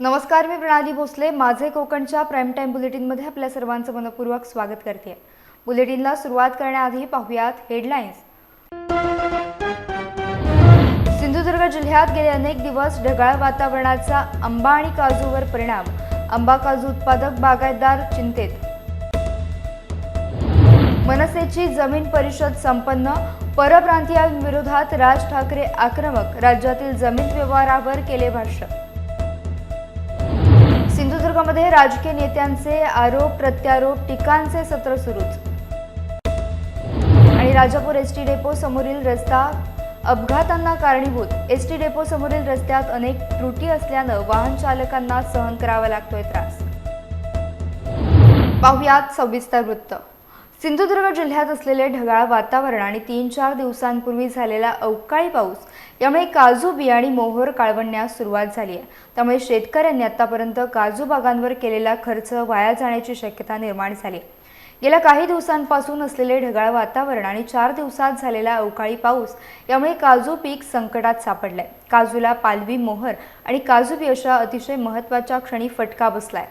नमस्कार मी प्रणाली भोसले. माझे कोकणच्या प्राईम टाईम बुलेटिनमध्ये आपल्या सर्वांचं मनपूर्वक स्वागत करते. बुलेटिनला सुरुवात करण्याआधी पाहुयात हेडलाईन्स सिंधुदुर्ग जिल्ह्यात गेले अनेक दिवस ढगाळ वातावरणाचा आंबा आणि काजूवर परिणाम. आंबा काजू उत्पादक बागायतदार चिंतेत. मनसेची जमीन परिषद संपन्न. परप्रांतीयांविरोधात राज ठाकरे आक्रमक. राज्यातील जमीन व्यवहारावर केले भाष्य. सिंधुदुर्गमध्ये राजकीय नेत्यांचे आरोप प्रत्यारोप टीकांचे सत्र सुरूच. आणि राजापूर एस टी डेपो समोरील रस्ता अपघातांना कारणीभूत. एस टी डेपो समोरील रस्त्यात अनेक त्रुटी असल्यानं वाहन चालकांना सहन करावा लागतोय त्रास. पाहुयात सविस्तर वृत्त. सिंधुदुर्ग जिल्ह्यात असलेले ढगाळ वातावरण आणि तीन चार दिवसांपूर्वी झालेला अवकाळी पाऊस यामुळे काजू बिया आणि मोहोर काळवण्यास सुरुवात झाली आहे. त्यामुळे शेतकऱ्यांनी आतापर्यंत काजू बागांवर केलेला खर्च वाया जाण्याची शक्यता निर्माण झाली आहे. गेल्या काही दिवसांपासून असलेले ढगाळ वातावरण आणि चार दिवसात झालेला अवकाळी पाऊस यामुळे काजू पीक संकटात सापडलंय. काजूला पालवी मोहर आणि काजू बी अशा अतिशय महत्त्वाच्या क्षणी फटका बसलाय.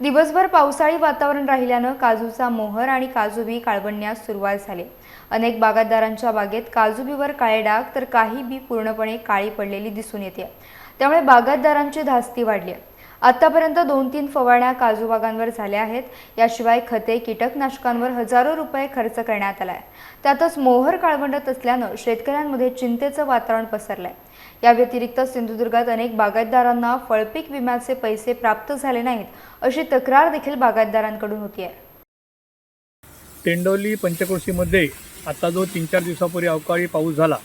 दिवसभर पावसाळी वातावरण राहिल्यानं काजूचा मोहर आणि काजू बी काळवण्यास सुरुवात झाली अनेक बागायतदारांच्या बागेत काजू बीवर काळे डाग तर काही बी पूर्णपणे काळी पडलेली दिसून येते. त्यामुळे बागायतदारांची धास्ती वाढली आहे. आतापर्यंत दोन तीन फवारण्या काजू बागांवर झाल्या आहेत. याशिवाय खते कीटकनाशकांवर हजारो रुपये खर्च करण्यात आलाय. त्यातच मोहर काळवंडत असल्यानं शेतकऱ्यांमध्ये चिंतेचं वातावरण पसरलंय. या व्यतिरिक्त सिंधुदुर्गात अनेक बागायतदारांना फळपीक विम्याचे पैसे प्राप्त झाले नाहीत अशी तक्रार देखील बागायतदारांकडून आहे तेंडोली पंचक्रोशीमध्ये आता जो तीन चार दिवसापूर्वी अवकाळी पाऊस झाला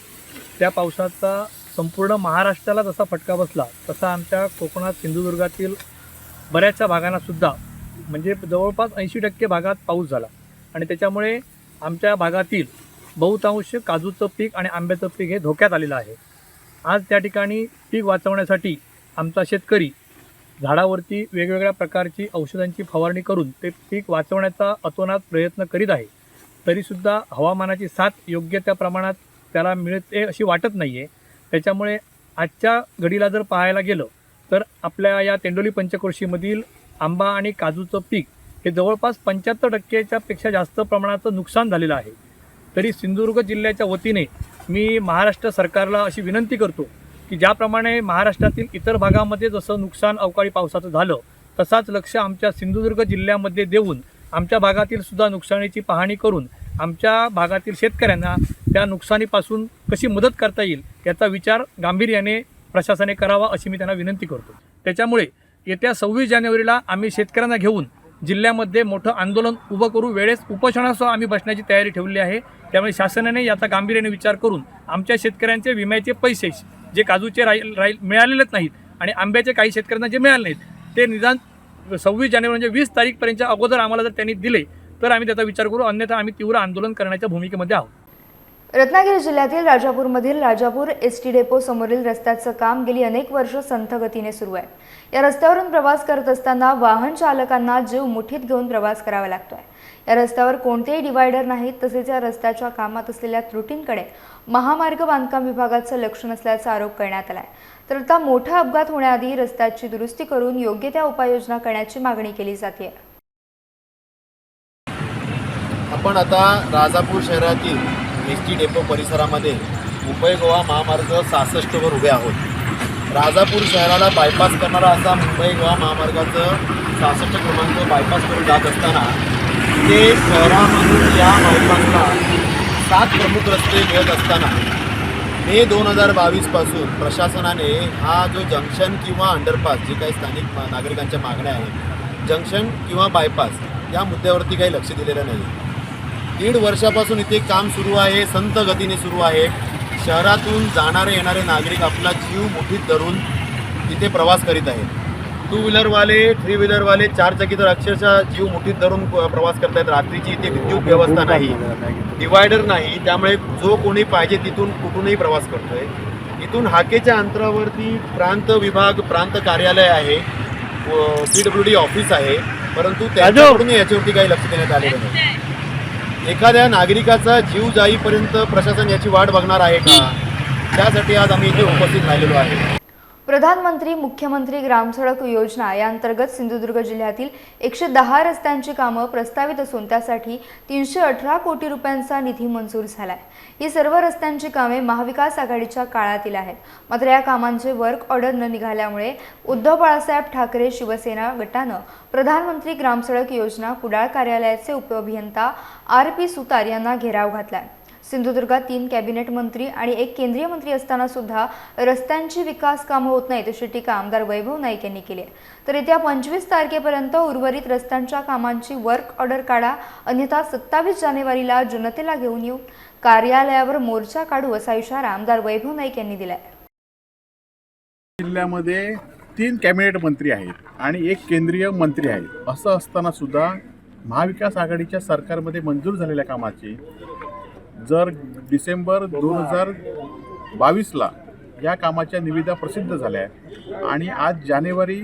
त्या पावसाचा संपूर्ण महाराष्ट्राला जसा फटका बसला तसा आमच्या कोकणात सिंधुदुर्गातील बऱ्याचशा भागांनासुद्धा म्हणजे जवळपास ऐंशी टक्के भागात पाऊस झाला. आणि त्याच्यामुळे आमच्या भागातील बहुतांश काजूचं पीक आणि आंब्याचं पीक हे धोक्यात आलेलं आहे. आज त्या ठिकाणी पीक वाचवण्यासाठी आमचा शेतकरी झाडावरती वेगवेगळ्या प्रकारची औषधांची फवारणी करून ते पीक वाचवण्याचा अतोनात प्रयत्न करीत आहे. तरीसुद्धा हवामानाची साथ योग्य त्या प्रमाणात त्याला मिळते अशी वाटत नाही आहे त्याच्यामुळे आजच्या घडीला जर पाहायला गेलं तर आपल्या या तेंडोली पंचक्रोशीमधील आंबा आणि काजूचं पीक हे जवळपास पंच्याहत्तर टक्केच्या पेक्षा जास्त प्रमाणाचं नुकसान झालेलं आहे. तरी सिंधुदुर्ग जिल्ह्याच्या वतीने मी महाराष्ट्र सरकारला अशी विनंती करतो की ज्याप्रमाणे महाराष्ट्रातील इतर भागामध्ये जसं नुकसान अवकाळी पावसाचं झालं तसाच लक्ष आमच्या सिंधुदुर्ग जिल्ह्यामध्ये देऊन आमच्या भागातील सुद्धा नुकसानीची पाहणी करून आमच्या भागातील शेतकऱ्यांना त्या नुकसानीपासून कशी मदत करता येईल याचा विचार गांभीर्याने प्रशासनाने करावा अशी मी त्यांना विनंती करतो. त्याच्यामुळे येत्या सव्वीस जानेवारीला आम्ही शेतकऱ्यांना घेऊन जिल्ह्यामध्ये मोठं आंदोलन उभं करू. वेळेस उपोषणासह आम्ही बसण्याची तयारी ठेवली आहे. त्यामुळे शासनाने याचा गांभीर्याने विचार करून आमच्या शेतकऱ्यांचे विम्याचे पैसे जे काजूचे राहील राहील मिळालेलेच नाहीत आणि आंब्याचे काही शेतकऱ्यांना जे मिळाले नाहीत ते निदान सव्वीस जानेवारी म्हणजे वीस तारीखपर्यंतच्या अगोदर आम्हाला जर त्यांनी दिले तर आम्ही त्याचा विचार करू अन्यथा आम्ही तीव्र आंदोलन करण्याच्या भूमिकेमध्ये आहोत. रत्नागिरी जिल्ह्यातील राजापूरमधील राजापूर एस टी डेपो समोरील रस्त्याचं काम गेली अनेक वर्ष संथगतीने सुरू आहे. या रस्त्यावरून प्रवास करत असताना वाहन चालकांना जीव मुठीत घेऊन प्रवास करावा लागतोय. या रस्त्यावर कोणतेही डिवायडर नाहीत तसेच या रस्त्याच्या कामात असलेल्या त्रुटींकडे महामार्ग बांधकाम विभागाचं लक्ष नसल्याचा आरोप करण्यात आलाय. तर आता मोठा अपघात होण्याआधी रस्त्याची दुरुस्ती करून योग्य त्या उपाययोजना करण्याची मागणी केली जाते आपण आता राजापूर शहरातील एस टी डेपो परिसरामध्ये मुंबई गोवा महामार्ग सहासष्टवर उभे आहोत. राजापूर शहराला बायपास करणारा असा मुंबई गोवा महामार्गाचं सहासष्ट क्रमांक बायपास करून जात असताना ते शहरामधून या बायपासला सात प्रमुख रस्ते मिळत असताना मे दोन हजार बावीसपासून प्रशासनाने हा जो जंक्शन किंवा अंडरपास जे काही स्थानिक नागरिकांच्या मागण्या आहेत जंक्शन किंवा बायपास या मुद्द्यावरती काही लक्ष दिलेलं नाही. दीड वर्षापासून इथे काम सुरू आहे संत गतीने सुरू आहे. शहरातून जाणारे येणारे नागरिक आपला जीव मुठीत धरून इथे प्रवास करीत आहेत. टू व्हीलरवाले थ्री व्हीलरवाले चार चाकी तर अक्षरशः जीव मुठीत धरून प्रवास करतायत. रात्रीची इथे विद्युत व्यवस्था नाही डिवायडर नाही. त्यामुळे जो कोणी पाहिजे तिथून कुठूनही प्रवास करतोय. इथून हाकेच्या अंतरावरती प्रांत विभाग प्रांत कार्यालय आहे. पी डब्ल्यू डी ऑफिस आहे. परंतु त्याच्याकडून याच्यावरती काही लक्ष देण्यात आलेलं नाही. एखाद्या नागरिकाचा जीव जाईपर्यंत प्रशासन याची वाट बघणार आहे का? त्यासाठी आज आम्ही इथे उपस्थित राहिलेलो आहे. प्रधानमंत्री मुख्यमंत्री ग्रामसडक योजना या अंतर्गत सिंधुदुर्ग जिल्ह्यातील एकशे दहा रस्त्यांची कामं प्रस्तावित असून त्यासाठी तीनशे अठरा कोटी रुपयांचा निधी मंजूर झाला आहे ही सर्व रस्त्यांची कामे महाविकास आघाडीच्या काळातील आहेत. मात्र या कामांचे वर्क ऑर्डर न निघाल्यामुळे उद्धव बाळासाहेब ठाकरे शिवसेना गटानं प्रधानमंत्री ग्रामसडक योजना कुडाळ कार्यालयाचे उपअभियंता आर पी सुतार यांना घेराव घातलाय. सिंधुदुर्गात तीन कॅबिनेट मंत्री आणि एक केंद्रीय मंत्री असताना सुद्धा रस्त्यांची विकास कामं होत नाहीत अशी टीका आमदार वैभव नाईक यांनी केली आहे. तर येत्या पंचवीस तारखेपर्यंत उर्वरित रस्त्यांच्या कामांची वर्क ऑर्डर काढा. अन्यथा सत्तावीस जानेवारीला जनतेला घेऊन येऊ. कार्यालयावर मोर्चा काढू असा इशारा आमदार वैभव नाईक यांनी दिलाय. जिल्ह्यामध्ये तीन कॅबिनेट मंत्री आहेत आणि एक केंद्रीय मंत्री आहेत. असं असताना सुद्धा महाविकास आघाडीच्या सरकारमध्ये मंजूर झालेल्या कामाची जर डिसेंबर दोन हजार बावीसला या कामाच्या निविदा प्रसिद्ध झाल्या आणि आज जानेवारी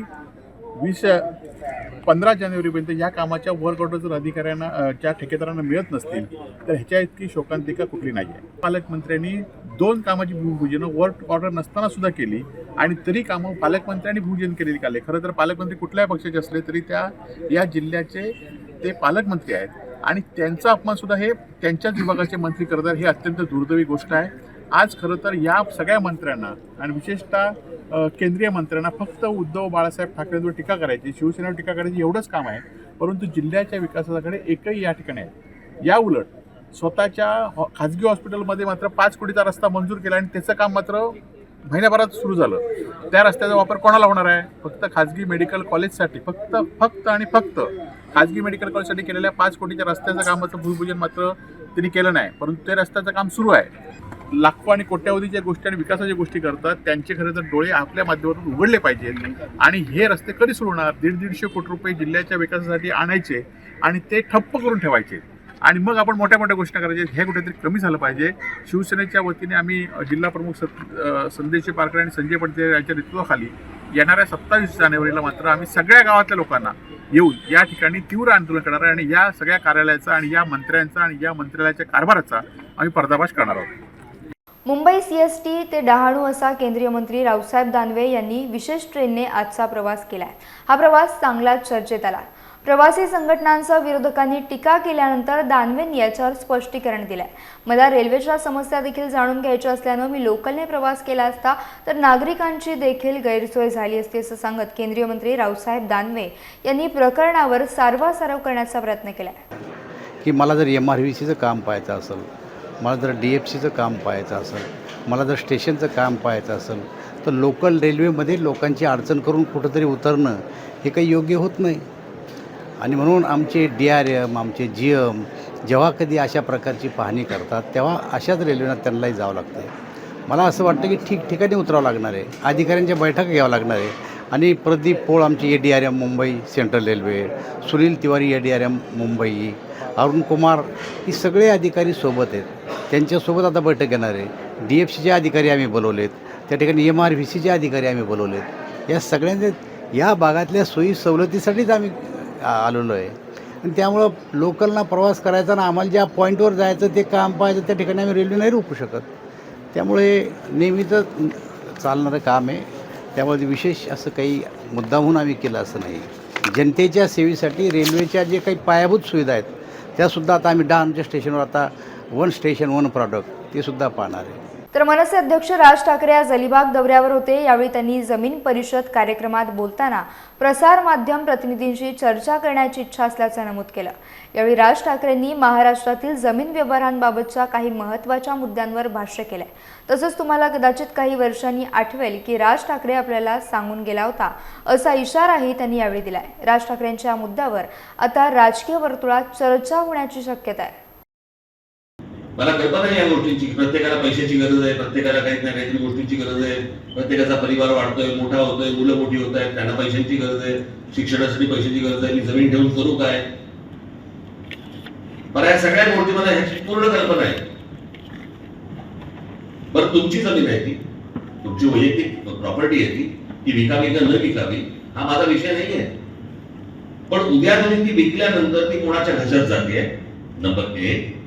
वीस पंधरा जानेवारीपर्यंत या कामाच्या वर्क ऑर्डर जर अधिकाऱ्यांना ज्या ठेकेदारांना मिळत नसतील तर ह्याच्या इतकी शोकांतिका कुठली नाही आहे पालकमंत्र्यांनी दोन कामाची भूमिपूजनं वर्क ऑर्डर नसताना सुद्धा केली आणि तरी कामं पालकमंत्र्यांनी भूमिपूजन केलेली काले खरं तर पालकमंत्री कुठल्याही पक्षाचे असले तरी त्या या जिल्ह्याचे ते पालकमंत्री आहेत. आणि त्यांचा अपमान सुद्धा हे त्यांच्याच विभागाचे मंत्री करतात हे अत्यंत दुर्दैवी गोष्ट आहे. आज खरं तर या सगळ्या मंत्र्यांना आणि विशेषतः केंद्रीय मंत्र्यांना फक्त उद्धव बाळासाहेब ठाकरेंवर टीका करायची शिवसेनेवर टीका करायची एवढंच काम आहे. परंतु जिल्ह्याच्या विकासाकडे एकही या ठिकाणी आहे या उलट स्वतःच्या हॉ- खाजगी हॉस्पिटलमध्ये मात्र पाच कोटीचा रस्ता मंजूर केला आणि त्याचं काम मात्र महिन्याभरात सुरू झालं. त्या रस्त्याचा वापर कोणाला होणार आहे? फक्त खाजगी मेडिकल कॉलेजसाठी. फक्त फक्त आणि फक्त खाजगी मेडिकल कॉलेजसाठी केलेल्या पाच कोटीच्या रस्त्याचं कामाचं भूमिपूजन मात्र त्यांनी केलं नाही. परंतु ते रस्त्याचं काम सुरू आहे. लाखो आणि कोट्यावधीच्या गोष्टी आणि विकासाच्या गोष्टी करतात. त्यांचे खरं तर डोळे आपल्या माध्यमातून उघडले पाहिजेत. आणि हे रस्ते कधी सुरू होणार? दीड दीडशे कोटी रुपये जिल्ह्याच्या विकासासाठी आणायचे आणि ते ठप्प करून ठेवायचे. आणि मग आपण मोठ्या मोठ्या घोषणा करायच्या हे कुठेतरी कमी झालं पाहिजे. शिवसेनेच्या वतीने आम्ही जिल्हा प्रमुख सत संदेश पारकर आणि संजय पडते यांच्या नेतृत्वाखाली येणाऱ्या सत्तावीस जानेवारीला मात्र आम्ही सगळ्या गावातल्या लोकांना येऊन या ठिकाणी तीव्र आंदोलन करणार आहे आणि या सगळ्या कार्यालयाचा आणि या मंत्र्यांचा आणि या मंत्रालयाच्या कारभाराचा आम्ही पर्दाफाश करणार आहोत. मुंबई सीएसटी ते डहाणू असा केंद्रीय मंत्री रावसाहेब दानवे यांनी विशेष ट्रेनने आजचा प्रवास केला हा प्रवास चांगलाच चर्चेत आला. प्रवासी संघटनांसह विरोधकांनी टीका केल्यानंतर दानवेंनी याच्यावर स्पष्टीकरण दिलंय. मला रेल्वेच्या समस्या देखील जाणून घ्यायच्या असल्यानं मी लोकलने प्रवास केला असता तर नागरिकांची देखील गैरसोय झाली असती असं सांगत केंद्रीय मंत्री रावसाहेब दानवे यांनी प्रकरणावर सारवासारव करण्याचा प्रयत्न केलाय. की मला जर एम आर व्ही सीचं काम पाहायचं असेल मला जर डी एफ सीचं काम पाहायचं असेल मला जर स्टेशनचं काम पाहायचं असेल तर लोकल रेल्वेमध्ये लोकांची अडचण करून कुठंतरी उतरणं हे काही योग्य होत नाही. आणि म्हणून आमचे डी आर एम आमचे जी एम जेव्हा कधी अशा प्रकारची पाहणी करतात तेव्हा अशाच रेल्वेनं त्यांनाही जावं लागतं मला असं वाटतं की ठिकठिकाणी उतरावं लागणार आहे. अधिकाऱ्यांच्या बैठका घ्यावं लागणार आहे. आणि प्रदीप पोळ आमचे A D R M Mumbai central railway Sunil Tiwari A D R M Mumbai Arun Kumar ही सगळे अधिकारी सोबत आहेत. त्यांच्यासोबत आता बैठक घेणार आहे. डी एफ सीचे अधिकारी आम्ही बोलवलेत. त्या ठिकाणी एम आर व्ही सीचे अधिकारी आम्ही बोलवलेत. या सगळ्यांचे या भागातल्या सोयी सवलतीसाठीच आम्ही आलेलो आहे. आणि त्यामुळं लोकलना प्रवास करायचा आणि आम्हाला ज्या पॉईंटवर जायचं ते काम पाहायचं त्या ठिकाणी आम्ही रेल्वे नाही रोखू शकत. त्यामुळे नेहमीचं चालणारं काम आहे. त्यामुळे विशेष असं काही मुद्दामहून आम्ही केलं असं नाही. जनतेच्या सेवेसाठी रेल्वेच्या जे काही पायाभूत सुविधा आहेत त्यासुद्धा आता आम्ही डहाणच्या स्टेशनवर आता वन स्टेशन वन प्रॉडक्ट ते सुद्धा पाहणार आहे. तर मनसे अध्यक्ष राज ठाकरे आज अलिबाग दौऱ्यावर होते. यावेळी त्यांनी जमीन परिषद कार्यक्रमात बोलताना प्रसार माध्यम प्रतिनिधींशी चर्चा करण्याची इच्छा असल्याचं नमूद केलं. यावेळी राज ठाकरेंनी महाराष्ट्रातील जमीन व्यवहारांबाबतच्या काही महत्त्वाच्या मुद्द्यांवर भाष्य केलंय. तसंच तुम्हाला कदाचित काही वर्षांनी आठवेल की राज ठाकरे आपल्याला सांगून गेला होता असा इशाराही त्यांनी यावेळी दिलाय. राज ठाकरेंच्या या मुद्द्यावर आता राजकीय वर्तुळात चर्चा होण्याची शक्यता आहे. मला कल्पना आहे या गोष्टींची. प्रत्येकाला पैशाची गरज आहे प्रत्येकाला काही ना काहीतरी गोष्टींची गरज आहे. प्रत्येकाचा परिवार वाढतोय मोठा होतोय मुलं मोठी होत आहेत त्यांना पैशांची गरज आहे शिक्षणासाठी पैशाची गरज आहे मी जमीन ठेवून करू काय? मला या सगळ्या गोष्टी मला ह्याची पूर्ण कल्पना आहे. बरं तुमची जमीन आहे ती. तुमची वैयक्तिक प्रॉपर्टी आहे ती. ती विकावी का न विकावी हा माझा विषय नाही आहे. पण उद्या तुम्ही ती विकल्यानंतर ती कोणाच्या घशात जाते? नंबर एक.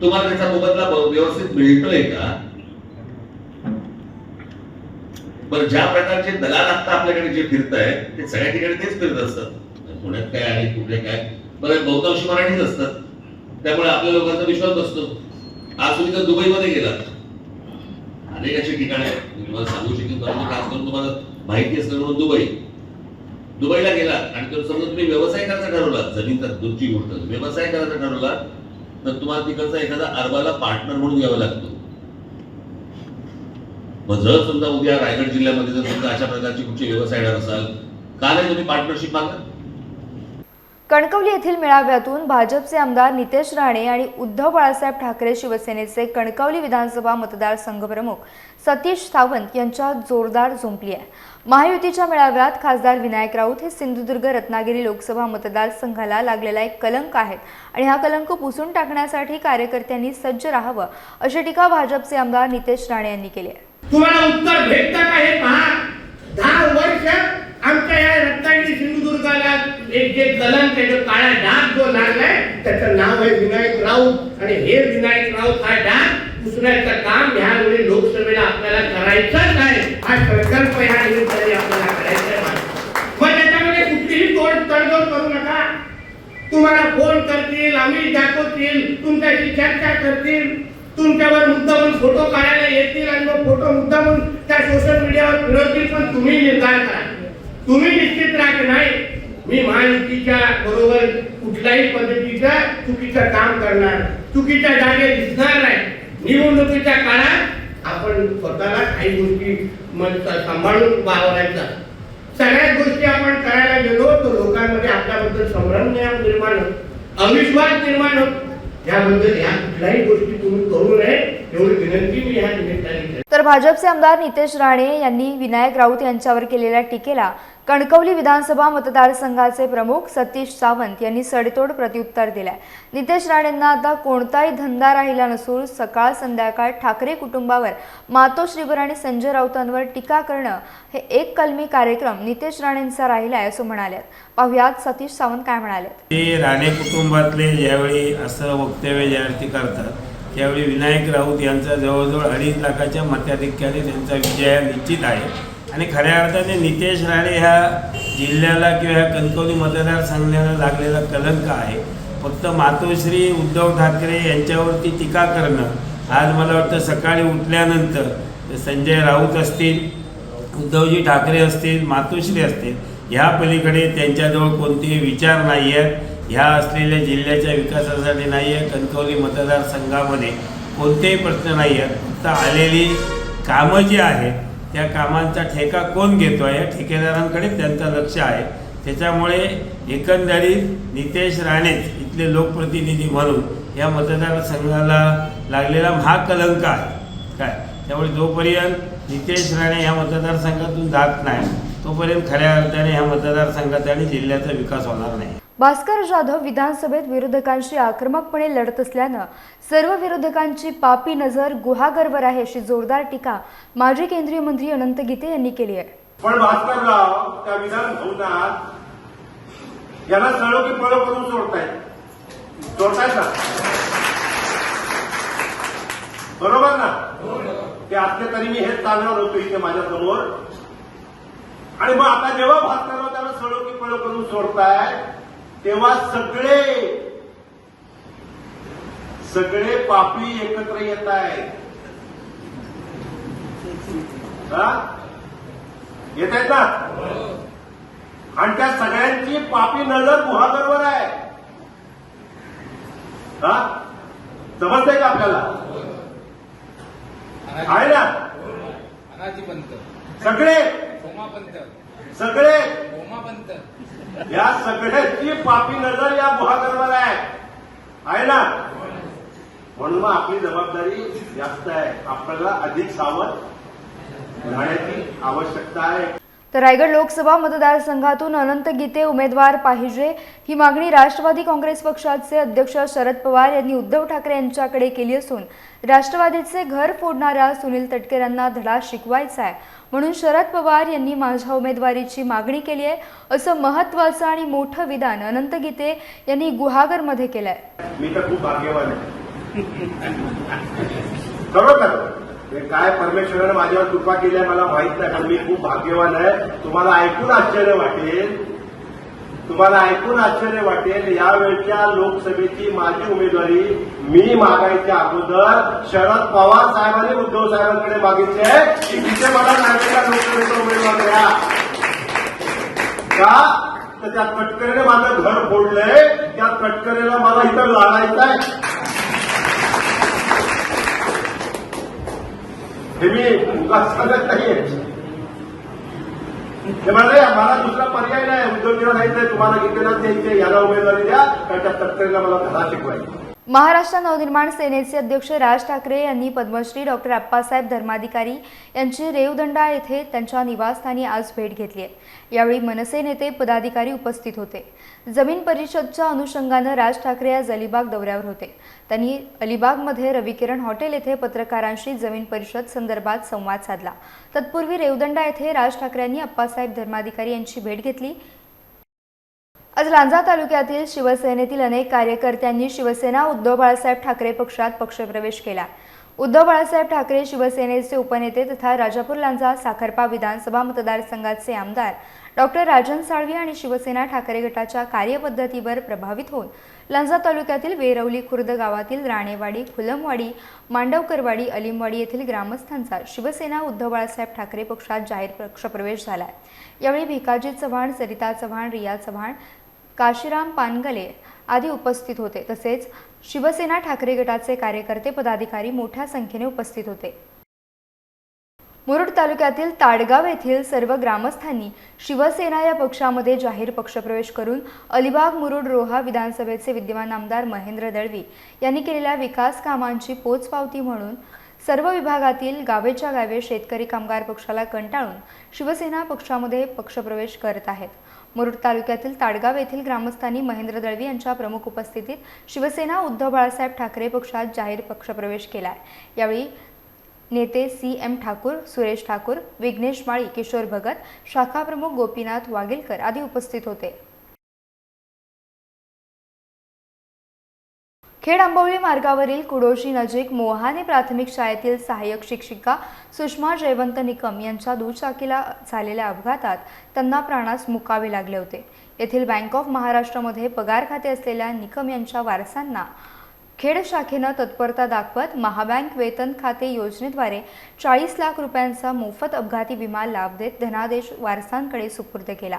तुम्हाला त्याचा मोबदला व्यवस्थित मिळतोय का? बरं ज्या प्रकारचे दलाल आता आपल्याकडे जे फिरत आहेत ते सगळ्या ठिकाणी तेच फिरत असतात. पुण्यात काय आणि कुठे काय? बरं बहुतांश मराठीच असतात. त्यामुळे आपल्या लोकांचा विश्वास बसतो. आज तुम्ही तर दुबईमध्ये गेलात. अनेक अशी ठिकाणे आहेत. तुम्हाला सांगू शकेल परंतु खास करून तुम्हाला माहिती असलं म्हणून दुबई. दुबईला गेलात आणि तर समजा तुम्ही व्यवसाय करायचा ठरवला जमीन तर गोष्ट. व्यवसाय करायचा ठरवला तर तुम्हाला तिकडचा एखादा अरबाला पार्टनर म्हणून घ्यावा लागतो. मग जर समजा उद्या रायगड जिल्ह्यामध्ये जर समजा अशा प्रकारची कुठची व्यवसाय येणार असाल का नाही तुम्ही पार्टनरशिप मागा कणकवली येथील मेळाव्यातून भाजपचे आमदार नितेश राणे आणि उद्धव बाळासाहेब ठाकरे शिवसेनेचे कणकवली विधानसभा मतदारसंघप्रमुख सतीश सावंत यांच्या जोरदार झोंपली आहे. महायुतीच्या मेळाव्यात खासदार विनायक राऊत हे सिंधुदुर्ग रत्नागिरी लोकसभा मतदारसंघाला लागलेला एक कलंक आहेत आणि हा कलंक पुसून टाकण्यासाठी कार्यकर्त्यांनी सज्ज राहावं अशी टीका भाजपचे आमदार नितेश राणे यांनी केली आहे. तुम्हाला उत्तर भेटतं का हे पहा? दहा वर्ष आमच्या या रत्नागिरी सिंधुदुर्गाला एक जे कलम त्याचा काळा डाग जो लागलाय त्याचं नाव आहे विनायक राऊत. आणि हे विनायक राऊत हा डाग पुसण्याचं काम ह्यावेळी लोकसभेला आपल्याला करायचंच आहे. हा संकल्प ह्या निमित्ताने आपल्याला करायचा आहे. मग त्याच्यामध्ये कुठलीही तोड तडजोड करू नका. तुम्हाला फोन करतील आम्ही दाखवतील तुमच्याशी चर्चा करतील. तुमच्यावर मुद्दामून फोटो काढायला येतील आणि मग फोटो मुद्दामून त्या सोशल मीडियावर फिरवतील पण तुम्ही निर्धार करा. तुम्ही निश्चित राहा की नाही. मी महायुतीच्या बरोबर कुठल्याही पद्धतीचं चुकीचं काम करणार चुकीच्या जागे दिसणार नाही. निवडणुकीच्या काळात आपण स्वतःला काही गोष्टी सांभाळून वावरायचा. सगळ्या गोष्टी आपण करायला गेलो तर लोकांमध्ये आपल्याबद्दल संभ्रम निर्माण होत. अविश्वास निर्माण होत. याबद्दल ह्या कुठल्याही गोष्टी तुम्ही करू नये एवढी विनंती मी ह्या निमित्ताने तर भाजपचे आमदार नितेश राणे यांनी विनायक राऊत यांच्यावर केलेल्या टीकेला कणकवली विधानसभा मतदारसंघाचे प्रमुख सतीश सावंत यांनी सडेतोड प्रत्युत्तर दिलाय. नितेश राणेंना आता कोणताही धंदा राहिला नसून सकाळ संध्याकाळ ठाकरे कुटुंबावर मातोश्रीवर आणि संजय राऊतांवर टीका करणं हे एक कलमी कार्यक्रम नितेश राणेंचा राहिलाय असं म्हणाले पाहुयात सतीश सावंत काय म्हणाले. राणे कुटुंबातले ज्यावेळी असं वक्तव्य ज्यावेळी करतात त्यावेळी विनायक राऊत यांचा जवळजवळ अडीच लाखाच्या मताधिक्याने त्यांचा विजय निश्चित आहे. आणि खऱ्या अर्थाने नितेश राणे ह्या जिल्ह्याला किंवा ह्या कणकवली मतदारसंघाला लागलेला कलंक आहे. फक्त मातोश्री उद्धव ठाकरे यांच्यावरती टीका करणं आज मला वाटतं सकाळी उठल्यानंतर संजय राऊत असतील उद्धवजी ठाकरे असतील मातोश्री असतील ह्या पलीकडे त्यांच्याजवळ कोणतेही विचार नाही आहेत ह्या असलेल्या जिल्ह्याच्या विकासासाठी नाही आहे कणकवली मतदारसंघामध्ये कोणतेही प्रश्न नाही आहेत फक्त आलेली कामं जी आहेत त्या कामांचा ठेका कोण घेतो आहे या ठेकेदारांकडे त्यांचं लक्ष आहे. त्याच्यामुळे एकंदरीत नितेश राणेच इथले लोकप्रतिनिधी म्हणून या मतदारसंघाला लागलेला महाकलंक आहे. काय? त्यामुळे जोपर्यंत नितेश राणे ह्या मतदारसंघातून जात नाही तोपर्यंत खऱ्या अर्थाने ह्या मतदारसंघाचा आणि जिल्ह्याचा विकास होणार नाही. भास्कर जाधव विधानसभेत विरोधकांशी आक्रमकपणे लढत असल्यानं सर्व विरोधकांची पापी नजर गुहागरवर आहे अशी जोरदार टीका माजी केंद्रीय मंत्री अनंत गीते यांनी केली आहे. पण भास्करराव त्या विधान भवनात याला सळो की पळो करून सोडताय सोडताय ना? बरोबर ना? ते असले तरी मी हेच सांगणार होतो इथे माझ्यासमोर आणि मग आता जेव्हा भास्करराव त्याला सळो की पळो करून सोडताय तेव्हा सगळे सगळे पापी एकत्र येत आहेत. हा? येत आहेत ना? आणि त्या सगळ्यांची पापी नजर गुहागरवर आहे. हा? समजतंय का आपल्याला? आहे ना? सगळे? सगळे या सगळ्याची पापी नजर या गुहागरवर आहे आहे ना? म्हणून मग आपली जबाबदारी जास्त आहे. आपल्याला अधिक सावध राहण्याची आवश्यकता आहे. तर रायगड लोकसभा मतदारसंघातून अनंत गीते उमेदवार पाहिजे ही मागणी राष्ट्रवादी काँग्रेस पक्षाचे अध्यक्ष शरद पवार यांनी उद्धव ठाकरे यांच्याकडे केली असून राष्ट्रवादीचे घर फोडणाऱ्या सुनील तटकरे यांना धडा शिकवायचा आहे. म्हणून शरद पवार यांनी माझ्या उमेदवारीची मागणी केली आहे. असं महत्त्वाचं आणि मोठं विधान अनंत गीते यांनी गुहागरमध्ये केलं आहे मी तर खूप भाग्यवान आहे. काय परमेश्वरानं माझ्यावर कृपा केली आहे मला माहीत नाही पण मी खूप भाग्यवान आहे. तुम्हाला ऐकून आश्चर्य वाटेल. तुम्हाला ऐकून आश्चर्य वाटेल यावेळच्या लोकसभेची माझी उमेदवारी मी मागायच्या अगोदर शरद पवार साहेबांनी उद्धव साहेबांकडे मागितले. की तिथे मला नागरिका लोकसभेचा उमेदवार द्या. का? तर त्या कटकरीने माझं घर फोडलंय. त्या कटकरेला मला इथं लढायचं आहे हे मी उगाच सांगत नाहीये. ते म्हणाले मला दुसरा पर्याय नाही. उद्योगीला सांगितलंय तुम्हाला गीतेनाथ द्यायचे याला उमेदवारी द्या. कारण त्या तटकरीला मला धडा शिकवायचा. महाराष्ट्र नवनिर्माण सेनेचे अध्यक्ष राज ठाकरे यांनी पद्मश्री डॉक्टर अप्पासाहेब धर्माधिकारी यांची रेवदंडा येथे त्यांच्या निवासस्थानी आज भेट घेतली आहे. यावेळी मनसे नेते पदाधिकारी उपस्थित होते. जमीन परिषदच्या अनुषंगानं राज ठाकरे आज अलिबाग दौऱ्यावर होते. त्यांनी अलिबागमध्ये रविकिरण हॉटेल येथे पत्रकारांशी जमीन परिषद संदर्भात संवाद साधला. तत्पूर्वी रेवदंडा येथे राज ठाकरेंनी अप्पासाहेब धर्माधिकारी यांची भेट घेतली. आज लांजा तालुक्यातील शिवसेनेतील अनेक कार्यकर्त्यांनी शिवसेना उद्धव बाळासाहेब ठाकरे पक्षात पक्षप्रवेश केला. उद्धव बाळासाहेब ठाकरे शिवसेनेचे उपनेते तथा राजापूर लांजा साखरपा विधानसभा मतदारसंघाचे आमदार डॉक्टर राजन साळवी आणि शिवसेना ठाकरे गटाच्या कार्यपद्धतीवर प्रभावित होऊन लांजा तालुक्यातील वेरवली खुर्द गावातील राणेवाडी खुलमवाडी मांडवकरवाडी अलिमवाडी येथील ग्रामस्थांचा शिवसेना उद्धव बाळासाहेब ठाकरे पक्षात जाहीर पक्षप्रवेश झाला यावेळी भिकाजी चव्हाण सरिता चव्हाण रिया चव्हाण काशीराम पानगले आदी उपस्थित होते. तसेच शिवसेना ठाकरे गटाचे कार्यकर्ते पदाधिकारी मोठ्या संख्येने उपस्थित होते. मुरुड तालुक्यातील ताडगाव येथील सर्व ग्रामस्थांनी शिवसेना या पक्षामध्ये जाहीर पक्षप्रवेश करून अलिबाग मुरुड रोहा विधानसभेचे विद्यमान आमदार महेंद्र दळवी यांनी केलेल्या विकास कामांची पोचपावती म्हणून सर्व विभागातील गावेच्या गावे शेतकरी कामगार पक्षाला कंटाळून शिवसेना पक्षामध्ये पक्षप्रवेश करत आहेत. मुरुड तालुक्यातील ताडगाव येथील ग्रामस्थांनी महेंद्र दळवी यांच्या प्रमुख उपस्थितीत शिवसेना उद्धव बाळासाहेब ठाकरे पक्षात जाहीर पक्षप्रवेश केला आहे यावेळी नेते सी एम ठाकूर सुरेश ठाकूर विघ्नेश माळी किशोर भगत शाखाप्रमुख गोपीनाथ वागिलकर आदी उपस्थित होते. खेड आंबवली मार्गावरील कुडोशी नजीक मोहाने प्राथमिक शाळेतील सहाय्यक शिक्षिका सुषमा जयवंत निकम यांच्या दुचाकीला झालेल्या अपघातात त्यांना प्राणास मुकावे लागले होते. येथील बँक ऑफ महाराष्ट्रामध्ये पगार खाते असलेल्या निकम यांच्या वारसांना खेड शाखेनं तत्परता दाखवत महाबँक वेतन खाते योजनेद्वारे चाळीस लाख रुपयांचा मोफत अपघाती विमा लाभ देत धनादेश वारसांकडे सुपूर्द केला.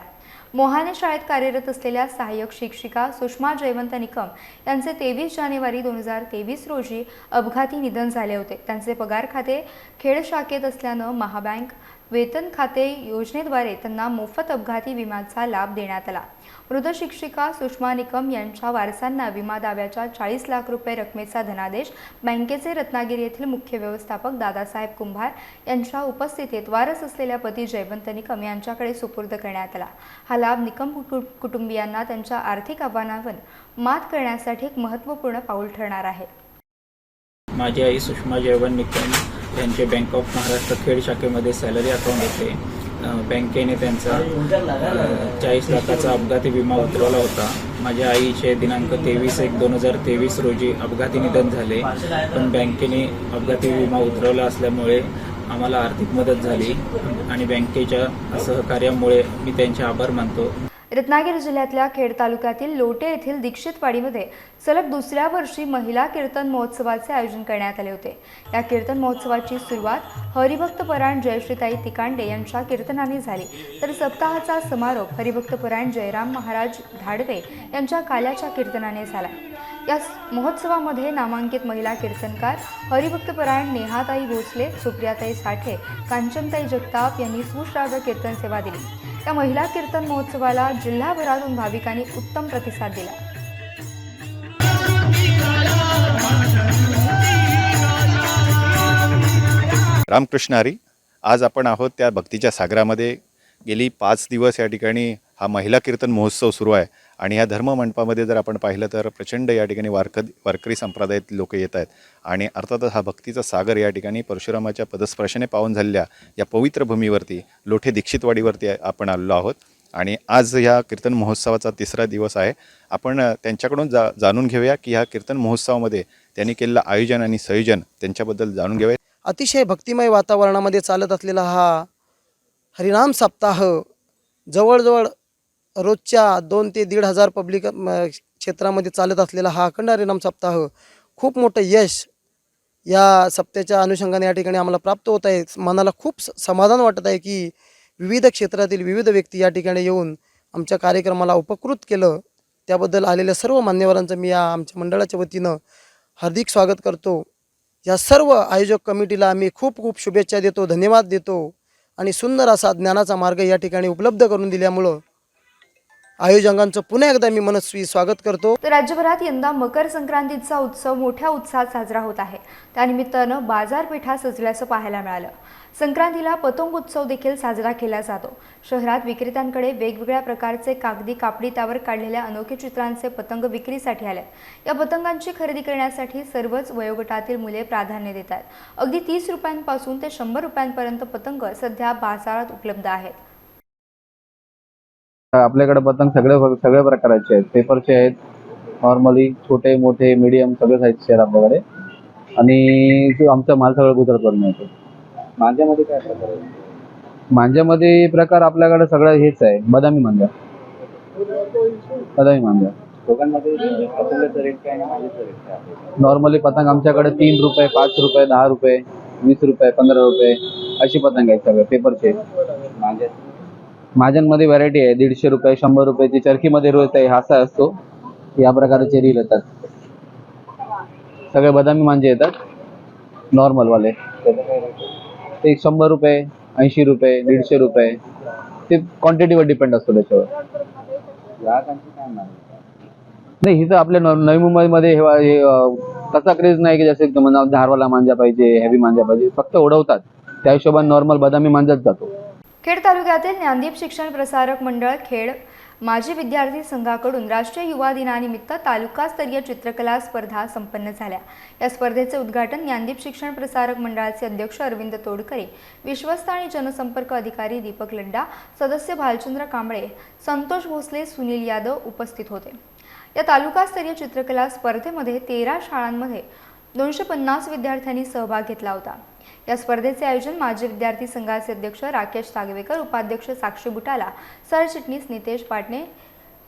मोहाने शाळेत कार्यरत असलेल्या सहाय्यक शिक्षिका सुषमा जयवंत निकम यांचे तेवीस जानेवारी दोन हजार तेवीस रोजी अपघाती निधन झाले होते. त्यांचे पगार खाते खेड शाखेत असल्यानं महाबँक वेतन खाते योजनेद्वारे त्यांना मोफत अपघाती विम्याचा लाभ देण्यात आला. मृत शिक्षिका सुषमा निकम यांच्या वारसांना विमा दाव्याच्या चाळीस लाख रुपये रकमेचा धनादेश बँकेचे रत्नागिरी येथील मुख्य व्यवस्थापक दादासाहेब कुंभार यांच्या उपस्थितीत वारस असलेल्या पती जयवंत निकम यांच्याकडे सुपूर्द करण्यात आला. हा लाभ निकम कुटुंबियांना त्यांच्या आर्थिक आव्हानावर मात करण्यासाठी एक महत्त्वपूर्ण पाऊल ठरणार आहे. माझी आई सुषमा जयवंत निकम यांचे बँक ऑफ महाराष्ट्र खेड शाखेमध्ये सॅलरी अकाउंट होते बँकेने त्यांचा चाळीस लाखाचा अपघाती विमा उतरवला होता. माझ्या आईचे दिनांक तेवीस एक दोन हजार तेवीस रोजी अपघाती निधन झाले. पण बँकेने अपघाती विमा उतरवला असल्यामुळे आम्हाला आर्थिक मदत झाली आणि बँकेच्या सहकार्यामुळे मी त्यांचे आभार मानतो. रत्नागिरी जिल्ह्यातल्या खेड तालुक्यातील लोटे येथील दीक्षितवाडीमध्ये सलग दुसऱ्या वर्षी महिला कीर्तन महोत्सवाचे आयोजन करण्यात आले होते. या कीर्तन महोत्सवाची सुरुवात हरिभक्तपरायण जयश्रीताई तिकांडे यांच्या कीर्तनाने झाली. तर सप्ताहाचा समारोप हरिभक्तपरायण जयराम महाराज धाडवे यांच्या काल्याच्या कीर्तनाने झाला. या महोत्सवामध्ये नामांकित महिला कीर्तनकार हरिभक्तपरायण नेहाताई भोसले सुप्रियाताई साठे कांचनताई जगताप यांनी सुश्राव्य कीर्तन सेवा दिली. या महिला कीर्तन महोत्सवाला जिल्हाभरातून भाविकांनी उत्तम प्रतिसाद दिला. रामकृष्ण हरी आज आपण आहोत त्या भक्तीच्या सागरामध्ये. गेली पाच दिवस या ठिकाणी हा महिला कीर्तन महोत्सव सुरू आहे. आणि या धर्ममंडपामध्ये जर आपण पाहिलं तर प्रचंड या ठिकाणी वारक वारकरी संप्रदायातील लोक येत आहेत. आणि अर्थातच हा भक्तीचा सागर या ठिकाणी परशुरामाच्या पदस्पर्शाने पावन झालेल्या या पवित्र भूमीवरती लोठे दीक्षितवाडीवरती आपण आलेलो आहोत. आणि आज या कीर्तन महोत्सवाचा तिसरा दिवस आहे. आपण त्यांच्याकडून जा जाणून घेऊया की ह्या कीर्तन महोत्सवामध्ये त्यांनी केलेलं आयोजन आणि संयोजन त्यांच्याबद्दल जाणून घेऊया. अतिशय भक्तिमय वातावरणामध्ये चालत असलेला हा हरिनाम सप्ताह जवळजवळ रोजच्या दोन ते दीड हजार पब्लिक क्षेत्रामध्ये चालत असलेला हा अखंड हरिनाम सप्ताह खूप मोठं यश या सप्त्याच्या अनुषंगाने या ठिकाणी आम्हाला प्राप्त होत आहे. मनाला खूप स- समाधान वाटत आहे की विविध क्षेत्रातील विविध व्यक्ती या ठिकाणी येऊन आमच्या कार्यक्रमाला उपकृत केलं. त्याबद्दल आलेल्या सर्व मान्यवरांचं मी या आमच्या मंडळाच्या वतीनं हार्दिक स्वागत करतो. या सर्व आयोजक कमिटीला आम्ही खूप खूप शुभेच्छा देतो धन्यवाद देतो आणि सुंदर असा ज्ञानाचा मार्ग या ठिकाणी उपलब्ध करून दिल्यामुळं आयोजकांचं पुन्हा एकदा मी मनस्वी स्वागत करतो. तर राज्यभरात यंदा मकर संक्रांतीचा उत्सव मोठ्या उत्साहात साजरा होत आहे. त्यानिमित्तानं बाजारपेठा सजल्याचं पाहायला मिळालं. संक्रांतीला पतंग उत्सव देखील साजरा केला जातो. शहरात विक्रेत्यांकडे वेगवेगळ्या प्रकारचे कागदी कापडी त्यावर काढलेल्या अनोखे चित्रांचे पतंग विक्रीसाठी आले. या पतंगांची खरेदी करण्यासाठी सर्वच वयोगटातील मुले प्राधान्य देतात. अगदी तीस रुपयांपासून ते शंभर रुपयांपर्यंत पतंग सध्या बाजारात उपलब्ध आहेत. आपल्याकडे पतंग सगळे सगळ्या प्रकारचे आहेत. पेपरचे आहेत नॉर्मली छोटे मोठे मीडियम सगळे साईजचे आहेत आपल्याकडे. आणि आमचा माल सगळं गुजरातवरून येतो. मांज्यामध्ये काय प्रकार आहे? मांज्यामध्ये प्रकार आपल्याकडे सगळं हेच आहे. बदामी मांजा. बदामी मांजा. दोघांमध्ये पतंगाचा रेट काय आणि माझ्याचा रेट काय आहे? नॉर्मली पतंग आमच्याकडे तीन रुपये पाच रुपये दहा रुपये वीस रुपये पंधरा रुपये अशी पतंग आहेत सगळे. पेपरचे. माझ्या माझ्यांमध्ये व्हरायटी आहे. दीडशे रुपये शंभर रुपयाची चरखीमध्ये रोज आहे हासा असतो. या प्रकारचे रील येतात. सगळे बदामी मांजे येतात. नॉर्मलवाले ते शंभर रुपये ऐंशी रुपये दीडशे रुपये. ते क्वांटिटीवर डिपेंड असतो त्याच्यावर. नाही हिचं आपल्या नवी मुंबईमध्ये हे तसा क्रेज नाही की जसे तुम्हाला धारवाला मांजा पाहिजे हेवी मांजा पाहिजे. फक्त उडवतात त्या हिशोबाने नॉर्मल बदामी मांजाच जातो. खेड तालुक्यातील ज्ञानदीप शिक्षण प्रसारक मंडळ खेड माजी विद्यार्थी संघाकडून राष्ट्रीय युवा दिनानिमित्त तालुकास्तरीय चित्रकला स्पर्धा संपन्न झाल्या. या स्पर्धेचे उद्घाटन ज्ञानदीप शिक्षण प्रसारक मंडळाचे अध्यक्ष अरविंद तोडकरे विश्वस्त आणि जनसंपर्क अधिकारी दीपक लड्डा सदस्य भालचंद्र कांबळे संतोष भोसले सुनील यादव उपस्थित होते. या तालुकास्तरीय चित्रकला स्पर्धेमध्ये तेरा शाळांमध्ये दोनशे पन्नास विद्यार्थ्यांनी सहभाग घेतला होता. या स्पर्धेचे आयोजन माजी विद्यार्थी संघाचे अध्यक्ष राकेश सागवेकर उपाध्यक्ष साक्षी बुटाला सरचिटणीस नितेश पाटणे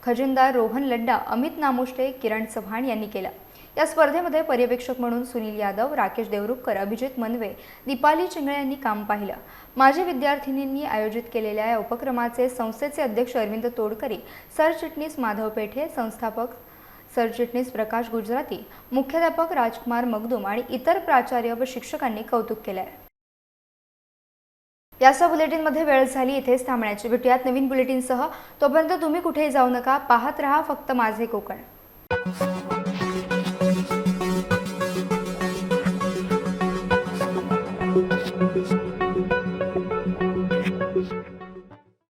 खजिनदार रोहन लड्डा अमित नामुष्टे किरण चव्हाण यांनी केलं. या स्पर्धेमध्ये पर्यवेक्षक म्हणून सुनील यादव राकेश देवरुखकर अभिजित मनवे दीपाली चिंगळे यांनी काम पाहिलं. माजी विद्यार्थिनींनी आयोजित केलेल्या या उपक्रमाचे संस्थेचे अध्यक्ष अरविंद तोडकरी सरचिटणीस माधव पेठे संस्थापक सरचिटणीस प्रकाश गुजराती मुख्याध्यापक राजकुमार मगदूम आणि इतर प्राचार्य व शिक्षकांनी कौतुक केलं आहे यासह बुलेटिनमध्ये वेळ झाली इथेच थांबण्याची. भेटूयात नवीन बुलेटिनसह. तोपर्यंत तुम्ही कुठेही जाऊ नका पाहत रहा फक्त माझे कोकण.